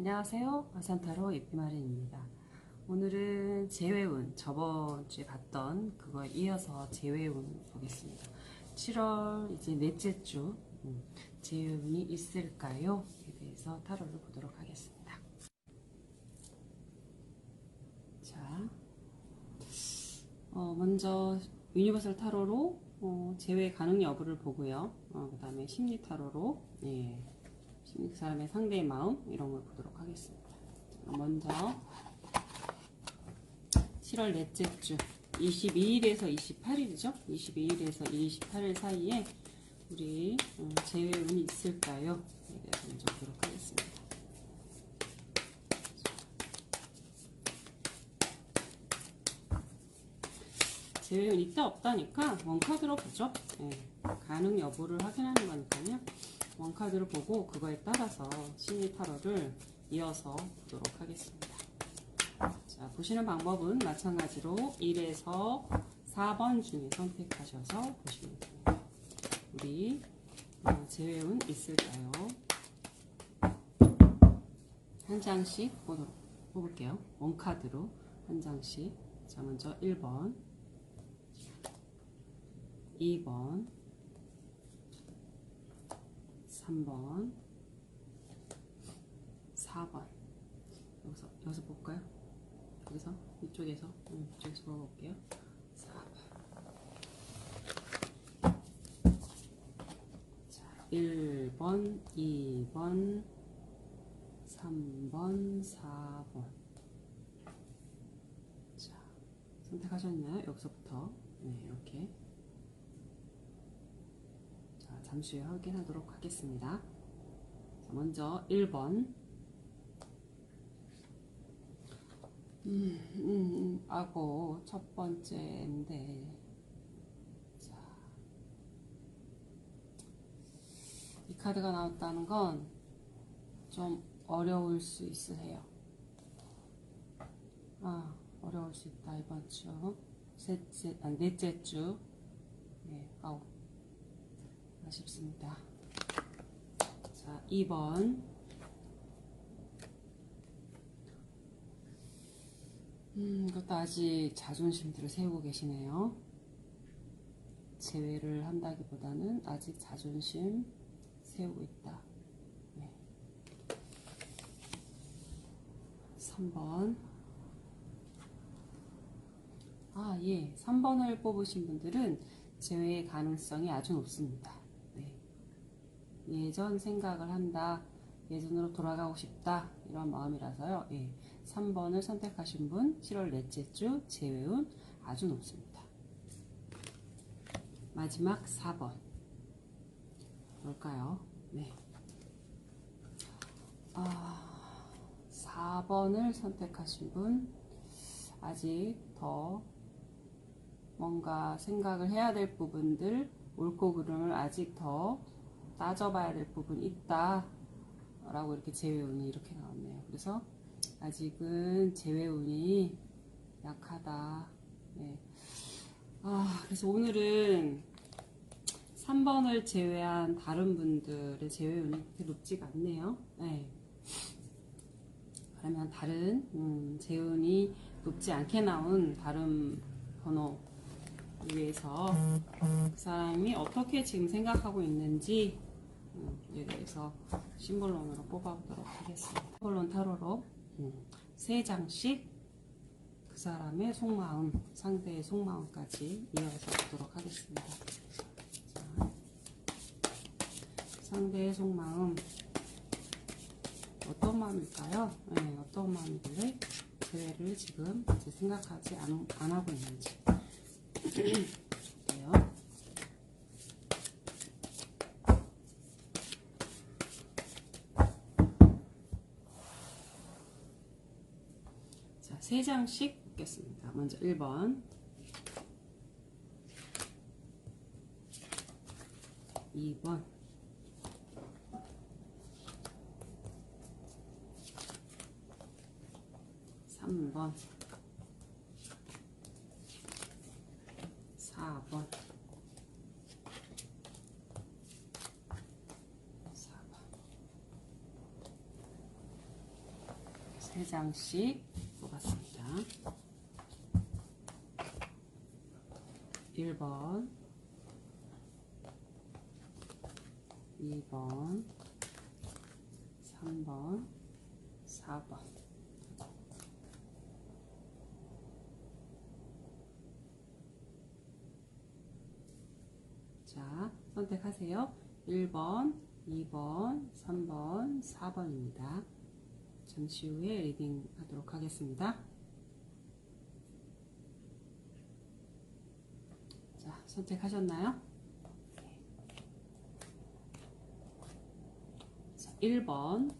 안녕하세요. 아산타로 예피마린입니다. 오늘은 재회운, 저번 주에 봤던 그거에 이어서 재회운 보겠습니다. 7월 이제 넷째 주, 음, 재회운이 있을까요? 에 대해서 타로를 보도록 하겠습니다. 자, 어, 먼저 유니버설 타로로 어, 재회 가능 여부를 보고요. 어, 그 다음에 심리 타로로 예, 심리 사람의 상대의 마음 이런 걸 보도록 하겠습니다. 자, 먼저 7월 넷째 주 22일에서 28일이죠. 22일에서 28일 사이에 우리 어, 재회 운이 있을까요? 에 대해서 먼저 보도록 하겠습니다. 재회운 있다 없다니까 원카드로 보죠. 예, 가능 여부를 확인하는 거니까요. 원카드를 보고 그거에 따라서 심리 타로를 이어서 보도록 하겠습니다. 자, 보시는 방법은 마찬가지로 1에서 4번 중에 선택하셔서 보시면 됩니다. 우리 어, 재회운 있을까요? 한 장씩 뽑을게요. 원카드로 한 장씩. 자, 먼저 1번, 2번, 3번, 4번. 여기서, 여기서 볼까요? 여기서? 이쪽에서? 응, 이쪽에서 볼게요. 4번. 자, 1번, 2번, 3번, 4번. 자, 선택하셨나요? 여기서부터. 네, 이렇게. 자, 잠시 후에 확인하도록 하겠습니다. 자, 먼저 1번. 음, 음, 음, 아고, 첫 번째인데. 자. 이 카드가 나왔다는 건 좀 어려울 수 있으세요. 아, 어려울 수 있다, 이번 주. 셋째, 아, 넷째 주. 네, 아 우. 아쉽습니다. 자, 2번. 음, 이것도 아직 자존심들을 세우고 계시네요. 제외를 한다기보다는 아직 자존심 세우고 있다. 네. 3번. 아, 예. 3번을 뽑으신 분들은 제외의 가능성이 아주 높습니다. 네. 예전 생각을 한다. 예전으로 돌아가고 싶다. 이런 마음이라서요. 예. 3번을 선택하신 분 7월 넷째 주 재회운 아주 높습니다. 마지막 4번. 뭘까요? 네. 아, 4번을 선택하신 분 아직 더 뭔가 생각을 해야 될 부분들 옳고 그름을 아직 더 따져봐야 될 부분이 있다 라고 이렇게 제외운이 이렇게 나왔네요 그래서 아직은 제외운이 약하다 네. 아 그래서 오늘은 3번을 제외한 다른 분들의 제외운이 그렇게 높지가 않네요 네. 그러면 다른 음, 재운이 높지 않게 나온 다른 번호 위해서 그 사람이 어떻게 지금 생각하고 있는지 음, 에 대해서 심볼론으로 뽑아보도록 하겠습니다. 심볼론 타로로 음, 세 장씩 그 사람의 속마음, 상대의 속마음까지 이어서 보도록 하겠습니다. 자, 상대의 속마음 어떤 마음일까요? 네, 어떤 마음이길래 재회를 지금 생각하지 않, 안 하고 있는지. 3장씩 읽겠습니다. 먼저 1번. 2번. 3번. 4번. 4번. 3장씩 1번, 2번, 3번, 4번. 자, 선택하세요. 1번, 2번, 3번, 4번입니다. 잠시 후에 리딩 하도록 하겠습니다. 자, 선택하셨나요? 자, 1번,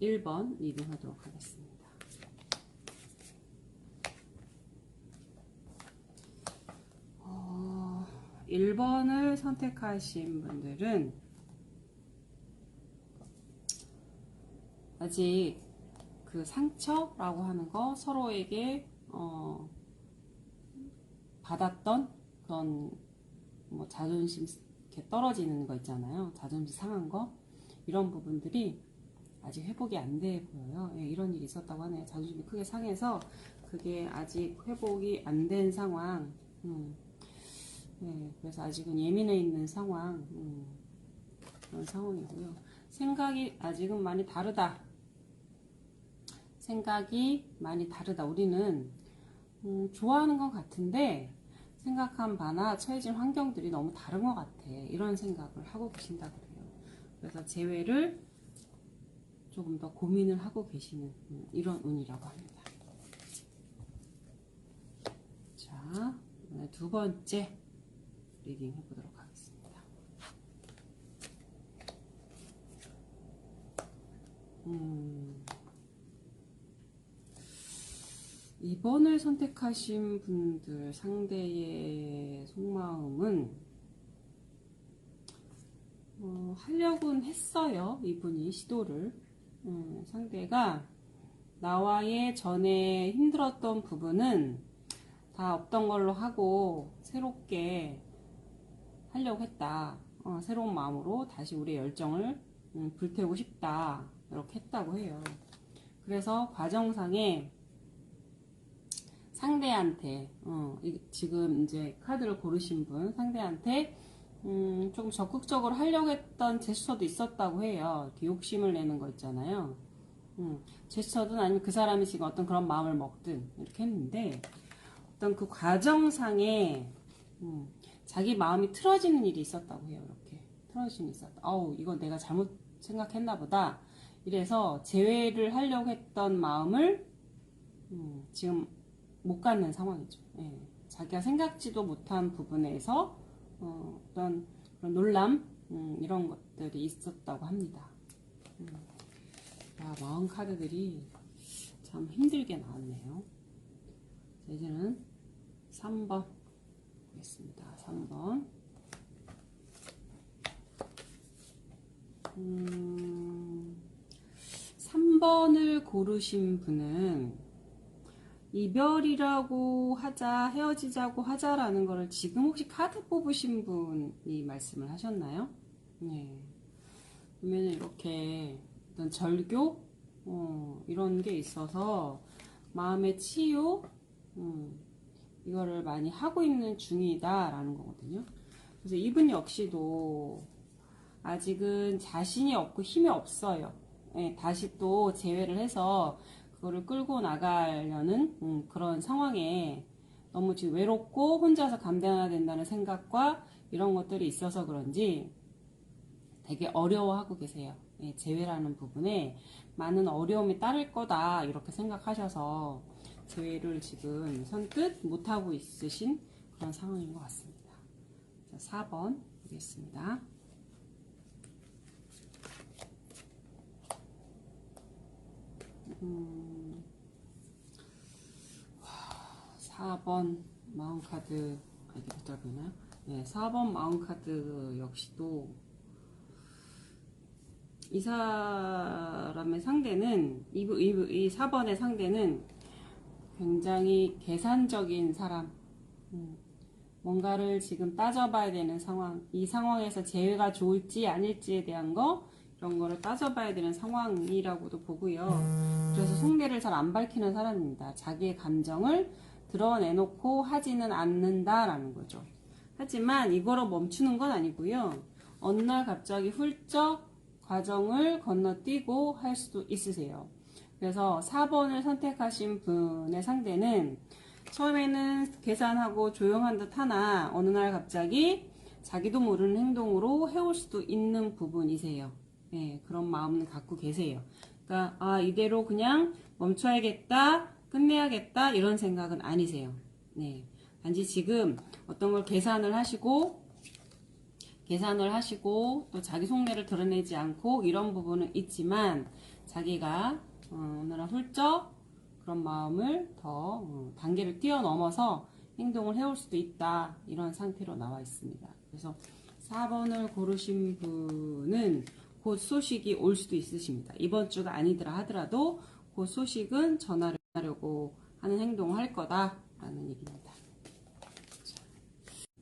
1번 리딩 하도록 하겠습니다. 어, 1번을 선택하신 분들은 아직 그 상처라고 하는 거 서로에게 어, 받았던 그런 뭐 자존심 이렇게 떨어지는 거 있잖아요. 자존심 상한 거 이런 부분들이 아직 회복이 안 돼 보여요. 예, 이런 일이 있었다고 하네요. 자존심이 크게 상해서 그게 아직 회복이 안 된 상황. 음. 네, 그래서 아직은 예민해 있는 상황. 음, 그런 상황이고요. 생각이 아직은 많이 다르다. 생각이 많이 다르다. 우리는 음, 좋아하는 것 같은데 생각한 바나 처해진 환경들이 너무 다른 것 같아. 이런 생각을 하고 계신다 그래요. 그래서 재회를 조금 더 고민을 하고 계시는 음, 이런 운이라고 합니다. 자, 두 번째 리딩 해보도록 하겠습니다. 음, 2번을 선택하신 분들 상대의 속마음은 어, 하려고는 했어요. 이분이 시도를. 음, 상대가 나와의 전에 힘들었던 부분은 다 없던 걸로 하고 새롭게 하려고 했다. 어, 새로운 마음으로 다시 우리의 열정을 음, 불태우고 싶다. 이렇게 했다고 해요. 그래서 과정상에 상대한테 어, 이- 지금 이제 카드를 고르신 분 상대한테 음, 조금 적극적으로 하려고 했던 제스처도 있었다고 해요. 욕심을 내는 거 있잖아요. 음, 제스처든 아니면 그 사람이 지금 어떤 그런 마음을 먹든 이렇게 했는데 어떤 그 과정상에 음, 자기 마음이 틀어지는 일이 있었다고 해요. 이렇게 틀어지는 일이 있었다. 어우 이거 내가 잘못 생각했나 보다. 이래서 재회를 하려고 했던 마음을 음, 지금 못 갖는 상황이죠. 예. 자기가 생각지도 못한 부분에서 어, 어떤 그런 놀람 음, 이런 것들이 있었다고 합니다. 음. 야, 마음 카드들이 참 힘들게 나왔네요. 자, 이제는 3번 보겠습니다. 3번. 음, 3번을 고르신 분은 이별이라고 하자, 헤어지자고 하자라는 거를 지금 혹시 카드 뽑으신 분이 말씀을 하셨나요? 네. 그러면 이렇게 어떤 절교? 어, 이런 게 있어서 마음의 치유? 음, 이거를 많이 하고 있는 중이다 라는 거거든요. 그래서 이분 역시도 아직은 자신이 없고 힘이 없어요. 예, 다시 또 재회를 해서 그거를 끌고 나가려는 음, 그런 상황에 너무 지금 외롭고 혼자서 감당해야 된다는 생각과 이런 것들이 있어서 그런지 되게 어려워하고 계세요. 예, 재회라는 부분에 많은 어려움이 따를 거다 이렇게 생각하셔서 재회를 지금 선뜻 못하고 있으신 그런 상황인 것 같습니다. 자, 4번 보겠습니다. 음, 4번 마운카드 아, 이게 못 보나요? 네, 4번 마운카드 역시도 이 사람의 상대는 이, 부- 이, 부- 이 4번의 상대는 굉장히 계산적인 사람. 음, 뭔가를 지금 따져봐야 되는 상황 이 상황에서 재회가 좋을지 아닐지에 대한 거 이런 거를 따져봐야 되는 상황이라고도 보고요. 그래서 속내를 잘 안 밝히는 사람입니다. 자기의 감정을 드러내놓고 하지는 않는다라는 거죠. 하지만 이거로 멈추는 건 아니고요. 어느 날 갑자기 훌쩍 과정을 건너뛰고 할 수도 있으세요. 그래서 4번을 선택하신 분의 상대는 처음에는 계산하고 조용한 듯 하나 어느 날 갑자기 자기도 모르는 행동으로 해올 수도 있는 부분이세요. 네, 그런 마음을 갖고 계세요. 그러니까 아 이대로 그냥 멈춰야겠다, 끝내야겠다 이런 생각은 아니세요. 네, 단지 지금 어떤 걸 계산을 하시고 계산을 하시고 또 자기 속내를 드러내지 않고 이런 부분은 있지만 자기가 어, 오늘은 훌쩍 그런 마음을 더 어, 단계를 뛰어넘어서 행동을 해올 수도 있다 이런 상태로 나와 있습니다. 그래서 4번을 고르신 분은 곧 소식이 올 수도 있으십니다. 이번 주가 아니더라 하더라도 곧 소식은 전화를 하려고 하는 행동을 할 거다라는 얘기입니다.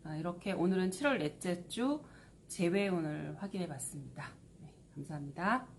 자, 이렇게 오늘은 7월 넷째 주 재회운을 확인해 봤습니다. 네, 감사합니다.